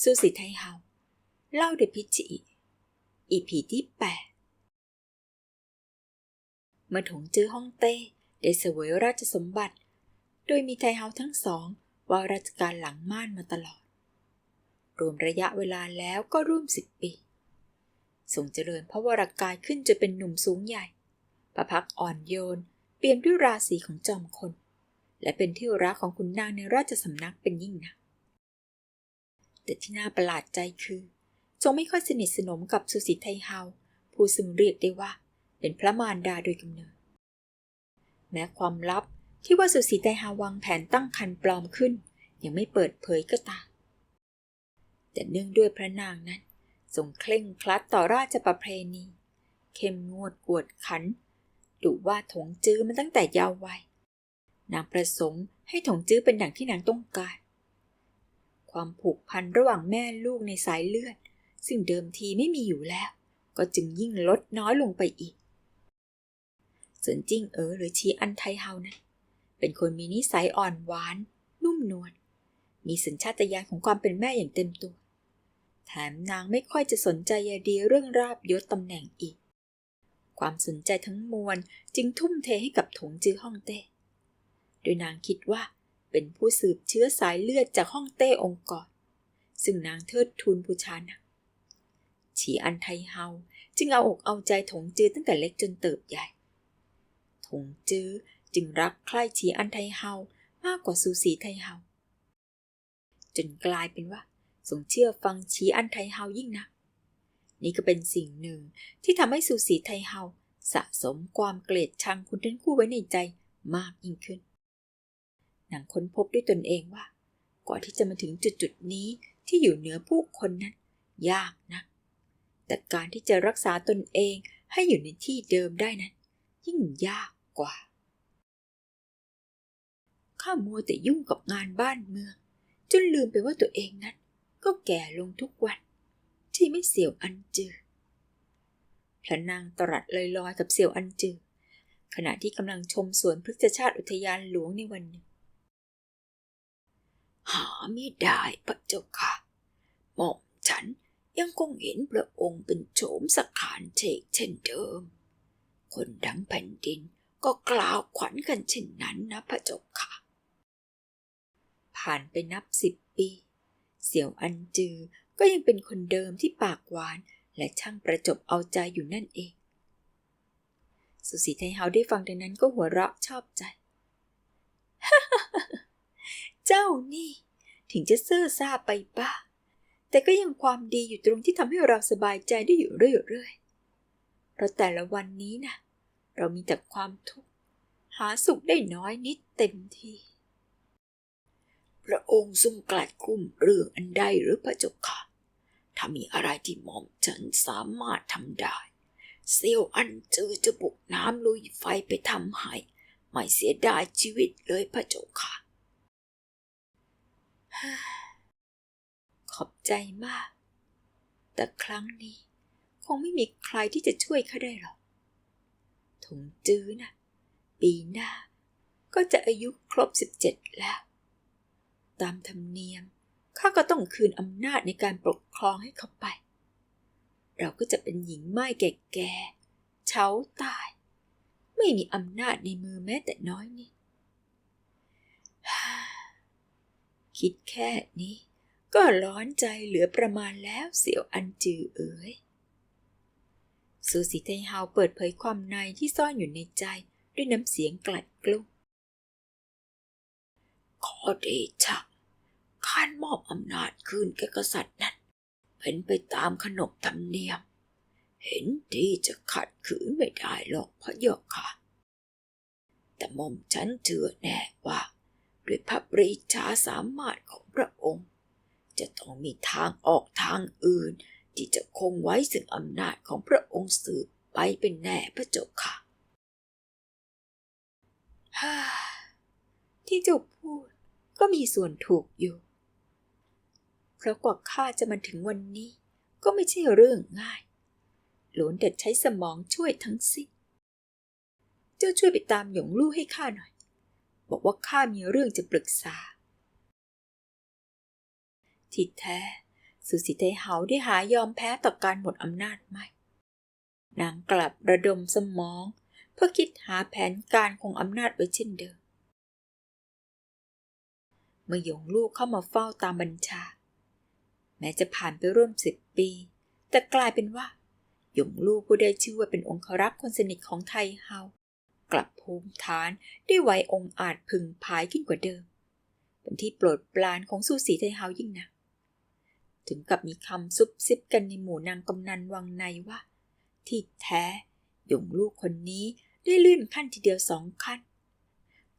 สุสิไทยเฮาเล่าโดพิจิอีพีที่แปดเมื่อถงจื้อฮ่องเต้ได้เสวยราชสมบัติ โดยมีไทเฮาทั้งสองว่าราชการหลังม่านมาตลอด รวมระยะเวลาแล้วก็ร่วมสิบปีทรงเจริญพระวรากายขึ้นจนเป็นหนุ่มสูงใหญ่ ประพักอ่อนโยน เปี่ยมด้วยราศีของจอมคน และเป็นที่รักของคุณนางในราชสำนักเป็นยิ่งนัก แต่ที่น่าประหลาดใจคือทรงไม่ค่อยสนิทสนมกับสุสิทธิไทเฮาผู้ซึ่งเรียกได้ว่า เป็นพระมารดาโดยกำเนิด แม้ความลับที่ว่าสุสีไตฮาวางแผนตั้งคันปลอมขึ้น ยังไม่เปิดเผยก็ตามแต่เนื่องด้วยพระนางนั้นทรงเคร่งครัดต่อราชประเพณี เข้มงวดกวดขันดุว่าถงจื้อมันตั้งแต่ยาววัยนางประสงค์ให้ถงจื้อเป็นอย่งที่นางต้องการ ความผูกพันระหว่างแม่ลูกในสายเลือด ซึ่งเดิมทีไม่มีอยู่แล้ว ก็จึงยิ่งลดน้อยลงไปอีกส่วนจิ้งเอ๋อหรือชีอันไทเฮานั้นเป็นคนมีนิสัยอ่อนหวาน นุ่มนวลมีสัญชาตญาณของความเป็นแม่อย่างเต็มตัว แถมนางไม่ค่อยจะสนใจใยดีเรื่องราบยศตำแหน่งอีก ความสนใจทั้งมวลจึงทุ่มเทให้กับถงจื้อฮ่องเต้โดยนางคิดว่า เป็นผู้สืบเชื้อสายเลือดจากฮ่องเต้องค์กรซึ่งนางเทิดทูนบูชานักฉีอันไทเฮาจึงเอาอกเอาใจถงจื้อตั้งแต่เล็กจนเติบใหญ่ ถงจื้อจึงรักใคร่ฉีอันไทเฮามากกว่าซูสีไทเฮาจนกลายเป็นว่าทรงเชื่อฟังฉีอันไทเฮายิ่งนัก นี่ก็เป็นสิ่งหนึ่งที่ทำให้ซูสีไทเฮาสะสมความเกลียดชังคุณทั้งคู่ไว้ในใจมากยิ่งขึ้น นางค้นพบด้วยตนเองว่า กว่าที่จะมาถึงจุดจุดๆนี้ที่อยู่เหนือผู้คนนั้น ยากนะ แต่การที่จะรักษาตนเองให้อยู่ในที่เดิมได้นั้น ยิ่งยากกว่า ข้ามัวแต่ยุ่งกับงานบ้านเมือง จนลืมไปว่าตัวเองนั้น ก็แก่ลงทุกวัน ที่ไม่เสียวอันจือพระนางตรัสลอยๆกับเสี่ยวอันจือขณะที่กำลังชมสวนพฤกษชาติอุทยานหลวงในวันหนึ่ง หาไม่ได้พระเจ้าค่ะหม่อมฉันยังคงเห็นพระองค์เป็นโฉมสขานเชกเช่นเดิม คนทั้งแผ่นดินก็กล่าวขวัญกันเช่นนั้นนะพระเจ้าค่ะ ผ่านไปนับสิบปี เสี่ยวอันจือก็ยังเป็นคนเดิมที่ปากหวานและช่างประจบเอาใจอยู่นั่นเอง สุสีไทเฮาได้ฟังดังนั้นก็หัวเราะชอบใจ เจ้านี่ ถึงจะเซ่อซาไปบ้างแต่ก็ยังความดีอยู่ตรงที่ทำให้เราสบายใจได้อยู่เรื่อยๆเพราะแต่ละวันนี้นะเรามีแต่ความทุกข์ หาสุขได้น้อยนิดเต็มทีพระองค์ทรงกลัดกุ้มเรื่องอันใดหรือพระเจ้าค่ะ ถ้ามีอะไรที่หม่อมฉันสามารถทำได้ เซียวอันเจอจะบุกน้ำลุยไฟไปทำให้ ไม่เสียดายชีวิตเลยพระเจ้าค่ะ ขอบใจมาก แต่ครั้งนี้ คงไม่มีใครที่จะช่วยข้าได้หรอกถงจื้อนะปีหน้า ก็จะอายุครบสิบเจ็ดแล้ว ตามธรรมเนียมข้าก็ต้องคืนอำนาจในการปกครองให้เขาไป เราก็จะเป็นหญิงไม้แก่ๆเช้าตาย ไม่มีอำนาจในมือแม้แต่น้อยนิด คิดแค่นี้ ก็ร้อนใจเหลือประมาณแล้วเสียวอันจือเอ๋ยสูสีไทเฮาเปิดเผยความในที่ซ่อนอยู่ในใจด้วยน้ำเสียงกลัดกลุ้มขอเดชะข้านมอบอำนาจคืนแก่กษัตริย์นั้นเป็นไปตามขนบธรรมเนียม เห็นที่จะขัดขืนไม่ได้หรอกพระเยาค่ะ แต่หม่อมฉันเชื่อแน่ว่า ด้วยพระปรีชาสามารถของพระองค์ จะต้องมีทางออกทางอื่น ที่จะคงไว้ซึ่งอำนาจของพระองค์สืบไปเป็นแน่พระเจ้าค่ะฮ่าที่เจ้าพูดก็มีส่วนถูกอยู่ เพราะกว่าข้าจะมาถึงวันนี้ ก็ไม่ใช่เรื่องง่ายหลวนแต่ใช้สมองช่วยทั้งสิ้น เจ้าช่วยไปตามหยงลู่ให้ข้าหน่อย บอกว่าข้ามีเรื่องจะปรึกษา ที่แท้ สุสีไทเฮาได้หายอมแพ้ต่อการหมดอำนาจไม่ นางกลับระดมสมอง เพื่อคิดหาแผนการคงอำนาจไว้เช่นเดิม เมื่อหยงลูกเข้ามาเฝ้าตามบัญชา แม้จะผ่านไปร่วมสิบปี แต่กลายเป็นว่าหยงลูกผู้ได้ชื่อว่าเป็นองครักษ์คนสนิทของไทเฮา กลับภูมิฐานได้ไวองอาจพึงพายขึ้นกว่าเดิม เป็นที่โปรดปรานของสูสีไทเฮายิ่งนัก ถึงกับมีคำซุบซิบกันในหมู่นางกำนันวังในว่า ที่แท้หยงลูกคนนี้ได้ลื่นขั้นทีเดียวสองขั้น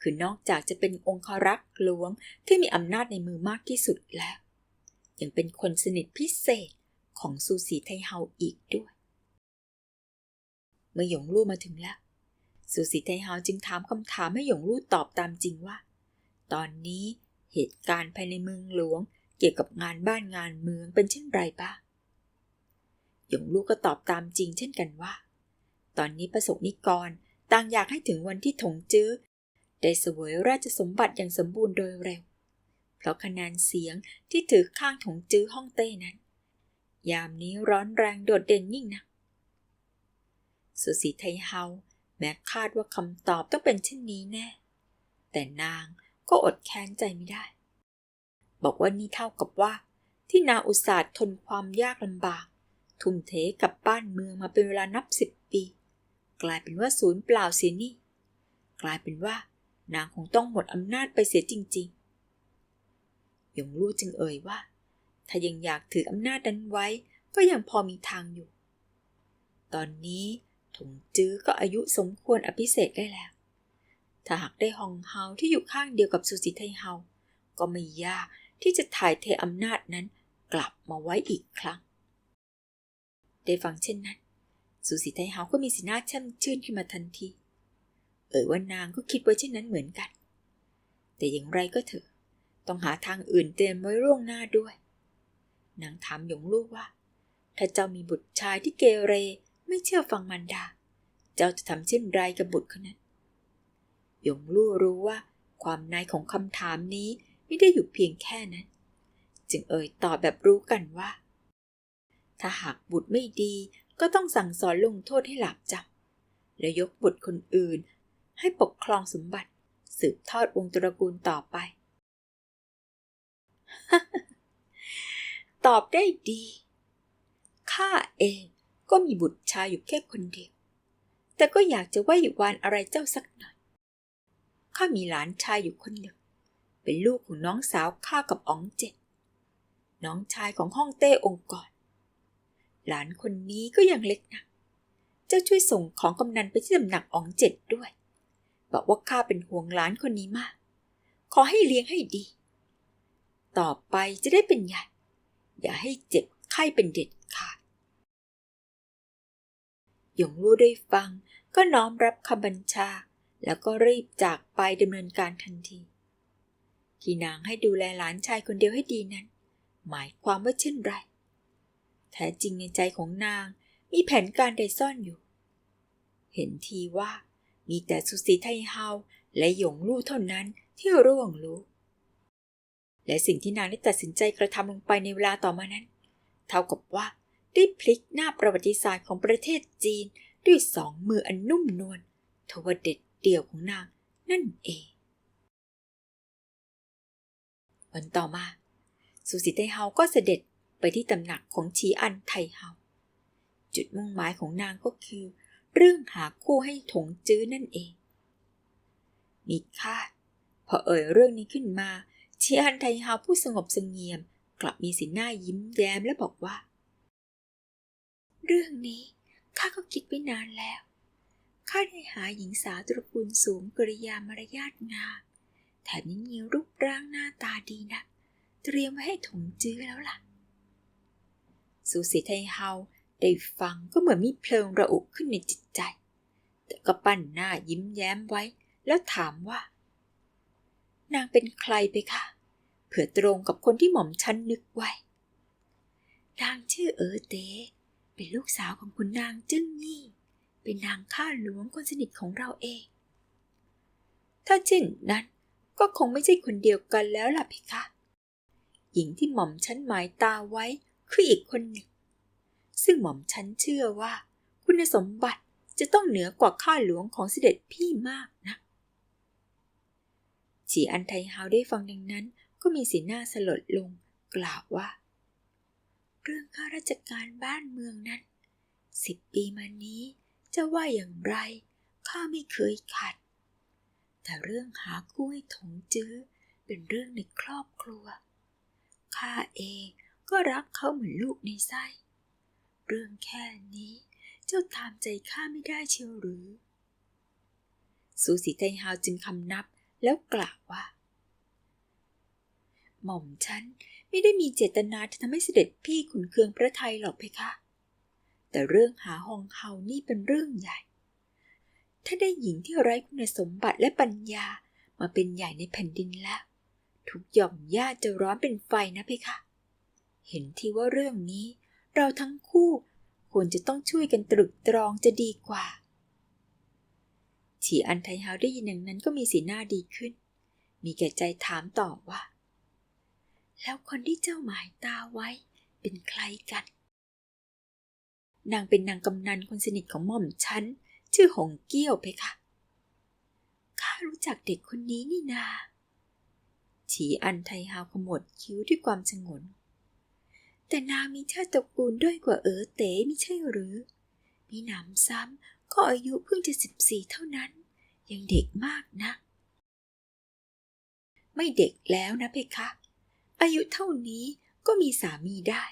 คือนอกจากจะเป็นองครักษ์หลวงที่มีอำนาจในมือมากที่สุดแล้ว ยังเป็นคนสนิทพิเศษของซูสีไทเฮาอีกด้วย เมื่อหยงลู่มาถึงแล้ว ซูสีไทเฮาจึงถามคำถามให้หยงลู่ตอบตามจริงว่า ตอนนี้เหตุการณ์ภายในเมืองหลวงเกี่ยวกับงานบ้านงานเมืองเป็นเช่นไรบ้างหยงลู่ก็ตอบตามจริงเช่นกันว่า ตอนนี้ประสบนิกรต่างอยากให้ถึงวันที่ถงจื้อได้เสวยราชสมบัติอย่างสมบูรณ์โดยเร็ว เพราะคะแนนเสียงที่ถือข้างถงจื้อฮ่องเต้นั้น ยามนี้ร้อนแรงโดดเด่นยิ่งนะสุสีไทเฮา แม้คาดว่าคำตอบต้องเป็นเช่นนี้แน่ แต่นางก็อดแค้นใจไม่ได้ บอกว่านี่เท่ากับว่า ที่นางอุตส่าห์ทนความยากลำบาก ทุ่มเทกับบ้านเมืองมาเป็นเวลานับสิบปี กลายเป็นว่าศูนย์เปล่าเสียนี่ กลายเป็นว่านางคงต้องหมดอำนาจไปเสียจริงๆยงลู่จึงเอ่ยว่า ถ้ายังอยากถืออำนาจนั้นไว้ก็ยังพอมีทางอยู่ ตอนนี้ ถงจื้อก็อายุสมควรอภิเษกได้แล้ว ถ้าหากได้ฮองเฮาที่อยู่ข้างเดียวกับสุสีไทเฮา ก็ไม่ยากที่จะถ่ายเทอำนาจนั้นกลับมาไว้อีกครั้ง ได้ฟังเช่นนั้น สุสีไทเฮาก็มีสีหน้าช่มชื่นขึ้นมาทันที เอ่ยว่านางก็คิดไว้เช่นนั้นเหมือนกัน แต่อย่างไรก็เถอะ ต้องหาทางอื่นเตรียมไว้ร่วงหน้าด้วย นางถามหยงลูกว่า ถ้าเจ้ามีบุตรชายที่เกเร ไม่เชื่อฟังมารดา เจ้าจะทำเช่นไรกับบุตรคนนั้น หยงลู่รู้ว่าความในของคำถามนี้ไม่ได้อยู่เพียงแค่นั้น จึงเอ่ยตอบแบบรู้กันว่า ถ้าหากบุตรไม่ดีก็ต้องสั่งสอนลงโทษให้หลับจำแล้วยกบุตรคนอื่น ให้ปกครองสมบัติ สืบทอดวงตระกูลต่อไป ตอบได้ดี ข้าเอง ก็มีบุตรชายอยู่แค่คนเดียว แต่ก็อยากจะไหว้วานอะไรเจ้าสักหน่อย ข้ามีหลานชายอยู่คนหนึ่ง เป็นลูกของน้องสาวข้ากับอ๋องเจ็ด น้องชายของห้องเต้องค์กรหลานคนนี้ก็ยังเล็กนะเจ้าช่วยส่งของกำนันไปที่ตำหนักอ๋องเจ็ดด้วย บอกว่าข้าเป็นห่วงหลานคนนี้มาก ขอให้เลี้ยงให้ดี ต่อไปจะได้เป็นใหญ่ อย่าให้เจ็บไข้เป็นเด็ดขาด หยงลู่ได้ฟังก็น้อมรับคำบัญชา แล้วก็รีบจากไปดำเนินการทันที ที่นางให้ดูแลหลานชายคนเดียวให้ดีนั้น หมายความว่าเช่นไร แท้จริงในใจของนางมีแผนการใดซ่อนอยู่ เห็นทีว่ามีแต่สุสีไทเฮาและหยงลู่เท่านั้นที่ร่วงรู้ และสิ่งที่นางได้ตัดสินใจกระทำลงไปในเวลาต่อมานั้น เท่ากับว่า ได้พลิกหน้าประวัติศาสตร์ของประเทศจีนด้วยสองมืออันนุ่มนวลทว่าเด็ดเดี่ยวของนางนั่นเอง วันต่อมา สุสีไทเฮาก็เสด็จไปที่ตำหนักของชีอันไทเฮา จุดมุ่งหมายของนางก็คือ เรื่องหาคู่ให้ถงจื้อนั่นเอง มีค่าพอเอ่ยเรื่องนี้ขึ้นมาชีอันไทเฮาผู้สงบสงเงียม กลับมีสีหน้ายิ้มแย้มและบอกว่า เรื่องนี้ข้าก็คิดไปนานแล้ว ข้าได้หาหญิงสาวตระกูลสูงกริยามารยาทงาม แถมยังมีรูปร่างหน้าตาดีนะ เตรียมไว้ให้ถงจื้อแล้วล่ะสูสีไทเฮาได้ฟังก็เหมือนมีเพลิงระอุขึ้นในจิตใจ แต่ก็ปั้นหน้ายิ้มแย้มไว้ แล้วถามว่า นางเป็นใครไปคะเผื่อตรงกับคนที่หม่อมฉันนึกไว้ นางชื่อเออเต เป็นลูกสาวของคุณนางจึ้งยี่ เป็นนางข้าหลวงคนสนิทของเราเอง ถ้าเช่นนั้นก็คงไม่ใช่คนเดียวกันแล้วล่ะเพคะ หญิงที่หม่อมฉันหมายตาไว้คืออีกคนหนึ่ง ซึ่งหม่อมฉันเชื่อว่า คุณสมบัติจะต้องเหนือกว่าข้าหลวงของเสด็จพี่มากนะฉีอันไทเฮาได้ฟังดังนั้นก็มีสีหน้าสลดลงกล่าวว่า เรื่องข้าราชการบ้านเมืองนั้นสิบปีมานี้จะว่าอย่างไรข้าไม่เคยขัด แต่เรื่องหาคู่ให้ถงจื้อเป็นเรื่องในครอบครัวข้าเองก็รักเขาเหมือนลูกในไส้ เรื่องแค่นี้เจ้าตามใจข้าไม่ได้เชียวหรือ สูสีไทฮาวจึงคำนับแล้วกล่าวว่า หม่อมฉันไม่ได้มีเจตนาจะทำให้เสด็จพี่ขุนเคืองพระไทยหรอกเพคะ แต่เรื่องหาหองเฮานี่เป็นเรื่องใหญ่ ถ้าได้หญิงที่ไร้คุณสมบัติและปัญญามาเป็นใหญ่ในแผ่นดินแล้ว ทุกหย่อมหญ้าจะร้อนเป็นไฟนะเพคะ เห็นที่ว่าเรื่องนี้ เราทั้งคู่ควรจะต้องช่วยกันตรึกตรองจะดีกว่าฉีอันไทเฮาได้ยินอย่างนั้นก็มีสีหน้าดีขึ้น มีแก่ใจถามต่อว่า แล้วคนที่เจ้าหมายตาไว้เป็นใครกัน นางเป็นนางกำนันคนสนิทของหม่อมฉัน ชื่อหงเกี้ยวเพคะข้ารู้จักเด็กคนนี้นี่นาฉีอันไทฮาวขมวดคิ้วด้วยความชงน แต่นางมีชาติตระกูลด้อยกว่าเอ๋อเต๋ไม่ใช่หรือ มีหนำซ้ำก็อายุเพิ่งจะสิบสี่เท่านั้น ยังเด็กมากนะ ไม่เด็กแล้วนะเพคะ อายุเท่านี้ก็มีสามีได้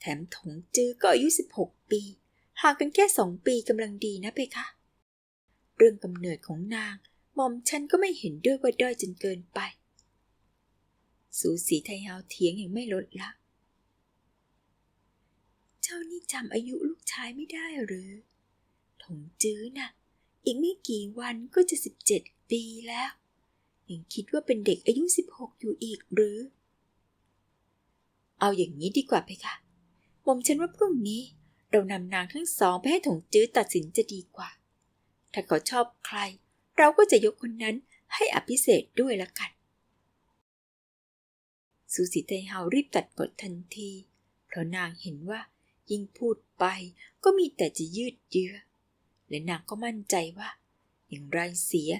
แถมถงจื้อก็อายุสิบหกปี ห่างกันแค่สองปีกำลังดีนะเพคะ เรื่องกำเนิดของนางหม่อมฉันก็ไม่เห็นด้วยว่าด้อยจนเกินไป สูสีไทเฮาเถียงอย่างไม่ลดละ เจ้านี่จำอายุลูกชายไม่ได้หรือถงจื้อนะ่ะอีกไม่กี่วันก็จะสิบเจ็ดปีแล้ว ยังคิดว่าเป็นเด็กอายุสิบหกอยู่อีกหรือ เอาอย่างนี้ดีกว่าเพคะหม่อมฉันว่าพรุ่งนี้ เรานำนางทั้งสองไปให้ถงจื้อตัดสินจะดีกว่า ถ้าเขาชอบใคร เราก็จะยกคนนั้นให้อภิเษกด้วยละกัน สุสีไทเฮารีบตัดบททันที เพราะนางเห็นว่ายิ่งพูดไปก็มีแต่จะยืดเยื้อ และนางก็มั่นใจว่า อย่างไรเสีย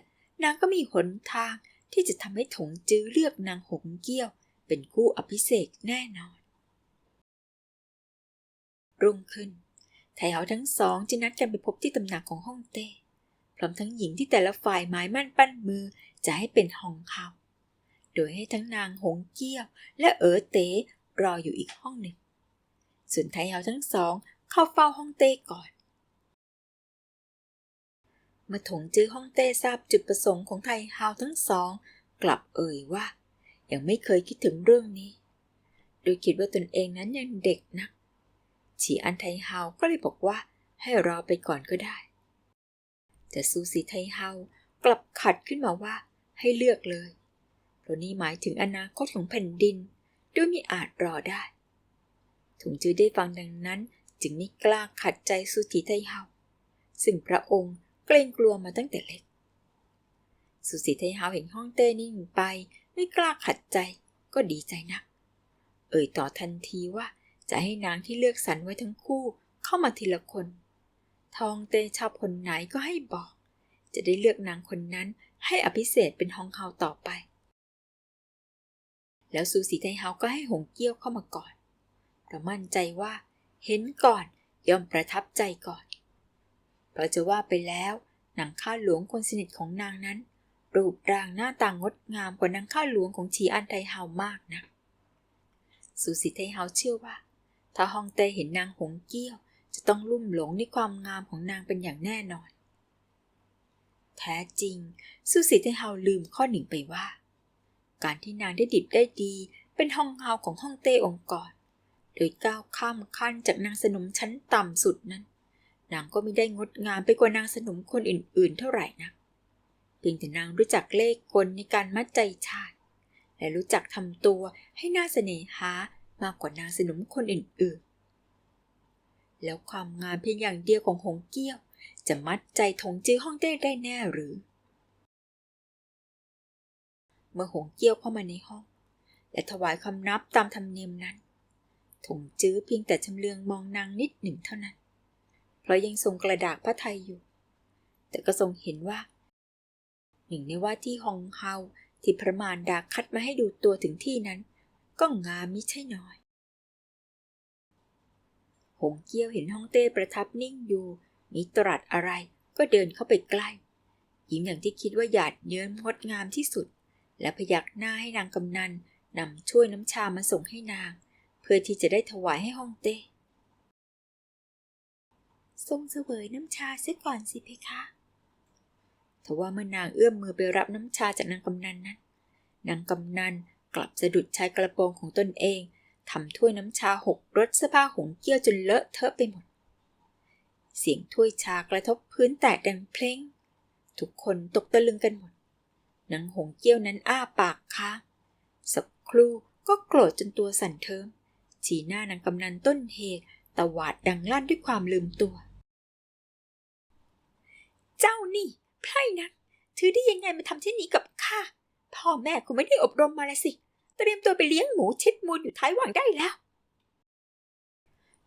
นางก็มีหนทางที่จะทำให้ถงจื้อเลือกนางหงเกี้ยว เป็นคู่อภิเษกแน่นอน รุ่งขึ้นไทเฮาทั้งสองจึงนัดกันไปพบที่ตำหนักของฮ่องเต้พร้อมทั้งหญิงที่แต่ละฝ่ายหมายมั่นปั้นมือจะให้เป็นฮองเขาโดยให้ทั้งนางหงเกี้ยว และเอ๋อเต๋รออยู่อีกห้องหนึ่ง ส่วนไทเฮาทั้งสองเข้าเฝ้าฮ่องเต้ก่อนเมื่อถงจื้อฮ่องเต้ทราบจุดประสงค์ของไทเฮาทั้งสอง กลับเอ่ยว่า ยังไม่เคยคิดถึงเรื่องนี้ โดยคิดว่าตนเองนั้นยังเด็กนัก ฉีอันไทเฮาก็เลยบอกว่าให้รอไปก่อนก็ได้ แต่ซูซีไทเฮากลับขัดขึ้นมาว่าให้เลือกเลยเพราะนี่หมายถึงอนาคตของแผ่นดิน ด้วยมิอาจรอได้ถุงจื้อได้ฟังดังนั้นจึงไม่กล้าขัดใจซูจีไทเฮาซึ่งพระองค์เกรงกลัวมาตั้งแต่เล็ก สุสีไทเฮาเห็นห้องเต้นิ่งไป ไม่กล้าขัดใจก็ดีใจนัก เอ่ยต่อทันทีว่าจะให้นางที่เลือกสรรไว้ทั้งคู่เข้ามาทีละคน ทองเตชอบคนไหนก็ให้บอก จะได้เลือกนางคนนั้นให้อภิเษกเป็นฮองเฮาต่อไป แล้วซูสีไทเฮาก็ให้หงเกี้ยวเข้ามาก่อนเรามั่นใจว่า เห็นก่อนย่อมประทับใจก่อนเพราะจะว่าไปแล้วนางข้าหลวงคนสนิทของนางนั้น รูปร่างหน้าต่างงดงามกว่านางข้าหลวงของชีอันไทเฮามากนะ สุสิไทเฮาเชื่อว่า ถ้าฮองเต้เห็นนางหงเกี้ยว จะต้องลุ่มหลงในความงามของนางเป็นอย่างแน่นอน แท้จริง สุสิไทเฮาลืมข้อหนึ่งไปว่า การที่นางได้ดิบได้ดีเป็นฮองเฮาของฮ่องเต้องค์กรโดยก้าวข้ามขั้นจากนางสนมชั้นต่ำสุดนั้น นางก็ไม่ได้งดงามไปกว่านางสนมคนอื่นๆ เท่าไหร่นะเพียงแต่นางรู้จักเลขกลในการมัดใจชาติ และรู้จักทำตัวให้น่าเสน่หามากกว่านางสนมคนอื่นๆ แล้วความงามเพียงอย่างเดียวของหงเกี้ยว จะมัดใจถงจื้อห้องเต้ได้แน่หรือ เมื่อหงเกี้ยวเข้ามาในห้อง และถวายคำนับตามธรรมเนียมนั้นถงจื้อเพียงแต่ชำเลืองมองนางนิดหนึ่งเท่านั้น เพราะยังทรงกระดากพระไทยอยู่ แต่ก็ทรงเห็นว่า หนึ่งในว่าที่ฮองเฮาที่พระมารดาคัดมาให้ดูตัวถึงที่นั้น ก็งามมิใช่น้อย หงเกี้ยวเห็นฮ่องเต้ประทับนิ่งอยู่มิตรัสอะไรก็เดินเข้าไปใกล้ยิ้มอย่างที่คิดว่าหยาดเยิ้มงดงามที่สุด และพยักหน้าให้นางกำนันนำช่วยน้ำชามาส่งให้นาง เพื่อที่จะได้ถวายให้ฮ่องเต้ทรงเสวยน้ำชาเสียก่อนสิเพคะ ทว่าเมื่อนางเอื้อมมือไปรับน้ำชาจากนางกำนันนั้น นางกำนันกลับสะดุดชายกระโปรงของตนเองทำถ้วยน้ำชาหกรสเสื้อผ้าหงเกี้ยวจนเลอะเทอะไปหมด เสียงถ้วยชากระทบพื้นแตกดังเพลงทุกคนตกตะลึงกันหมดนางหงเกี้ยวนั้นอ้าปากค้างสักครู่ก็โกรธจนตัวสั่นเทิมฉีหน้านางกำนันต้นเหตุตวาดดังลั่นด้วยความลืมตัว เจ้านี่ ไพร่นักถือได้ยังไงมาทำเช่นนี้กับข้าพ่อแม่คงไม่ได้อบรมมาละสิ เตรียมตัวไปเลี้ยงหมูเช็ดมูลอยู่ท้ายหวังได้แล้ว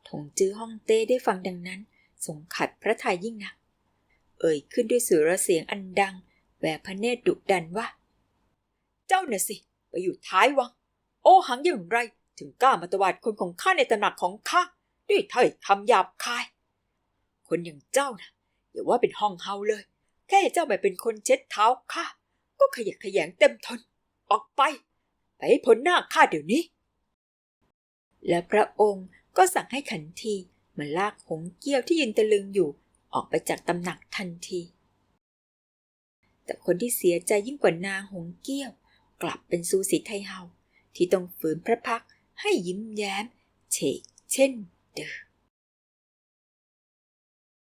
ถงจื้อฮ่องเต้ได้ฟังดังนั้น สงขัดพระทัยยิ่งนัก เอ่ยขึ้นด้วยสุรเสียงอันดังแหวพระเนตรดุดันว่า เจ้าน่ะสิ ไปอยู่ท้ายวัง โอหังอย่างไร ถึงกล้ามาตวาดคนของข้าในตำหนักของข้าด้วยถ้อยคำหยาบคาย คนอย่างเจ้านะอย่าว่าเป็นห้องเฮาเลย แค่เจ้าไปเป็นคนเช็ดเท้าข้าก็ขยักขยงเต็มทน ออกไป ไปให้พ้นหน้าข้าเดี๋ยวนี้ และพระองค์ก็สั่งให้ขันทีมาลากหงเกี้ยวที่ยืนตะลึงอยู่ออกไปจากตำหนักทันที แต่คนที่เสียใจยิ่งกว่านางหงเกี้ยว กลับเป็นซูสีไทเฮาที่ต้องฝืนพระพักให้ยิ้มแย้มเฉกเช่นเดิม